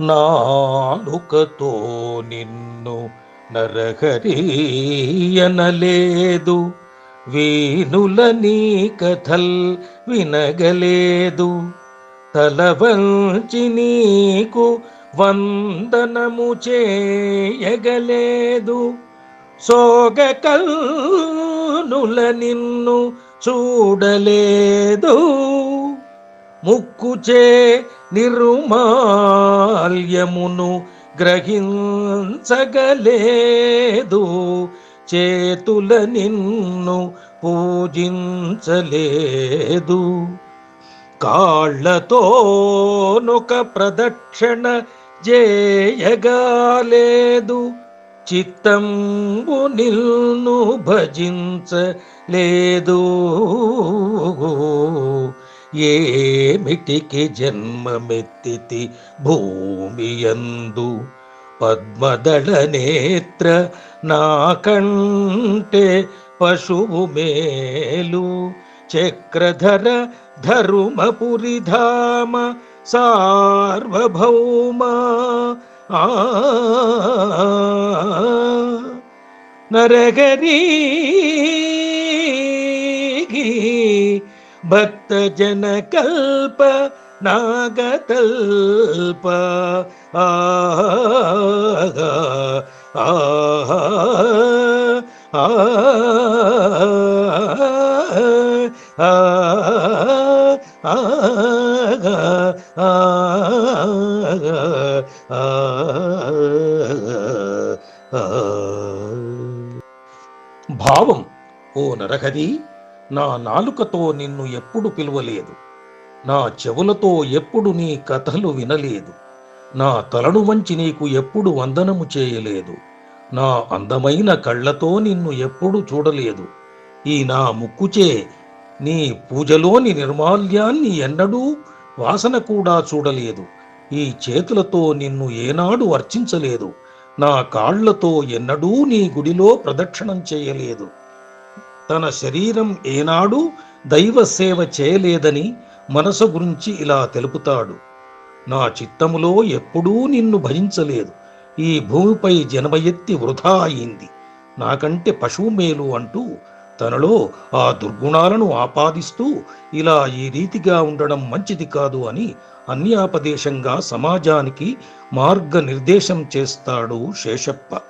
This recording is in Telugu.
నాలుకతో నిన్ను నరహరీయనలేదు. వీణుల నీ కథల్ వినగలేదు. తలవంచి నీకు వందనము చేయగలేదు. సోగకల్నుల నిన్ను చూడలేదు. ముక్కుచే నిర్మాల్యమును గ్రహించగలేదు. చేతుల నిన్ను పూజించలేదు. కాళ్ళతోనొక ప్రదక్షిణ చేయగాలేదు చిత్తంబు నిల్ను భజించలేదు. ఏమిటికి జన్మమెత్తితి భూమియందు? పద్మదళ నేత్ర నాకంటే పశువు మేలు. చక్రధర ధరుమపురిధామ సార్వభౌమ. ఆ నరగరీ భక్త జన కల్ప నాగతల్ప ఆ ఆ ఆ భావం ఓ నరహరి. నా నాలుకతో నిన్ను ఎప్పుడు పిలువలేదు. నా చెవులతో ఎప్పుడు నీ కథలు వినలేదు. నా తలను వంచి నీకు ఎప్పుడు వందనము చేయలేదు. నా అందమైన కళ్ళతో నిన్ను ఎప్పుడు చూడలేదు. ఈ నా ముక్కుచే నీ పూజలోని నిర్మాల్యాన్ని ఎన్నడూ వాసన కూడా చూడలేదు. ఈ చేతులతో నిన్ను ఏనాడు అర్చించలేదు. నా కాళ్ళతో ఎన్నడూ నీ గుడిలో ప్రదక్షిణం చేయలేదు. తన శరీరం ఏనాడు దైవ సేవ చేయలేదని మనసు గురించి ఇలా తెలుపుతాడు. నా చిత్తములో ఎప్పుడూ నిన్ను భజించలేదు. ఈ భూమిపై జనమ ఎత్తి వృధా అయింది. నాకంటే పశువు మేలు అంటూ తనలో ఆ దుర్గుణాలను ఆపాదిస్తూ ఇలా ఈ రీతిగా ఉండడం మంచిది కాదు అని అన్యాపదేశంగా సమాజానికి మార్గనిర్దేశం చేస్తాడు శేషప్ప.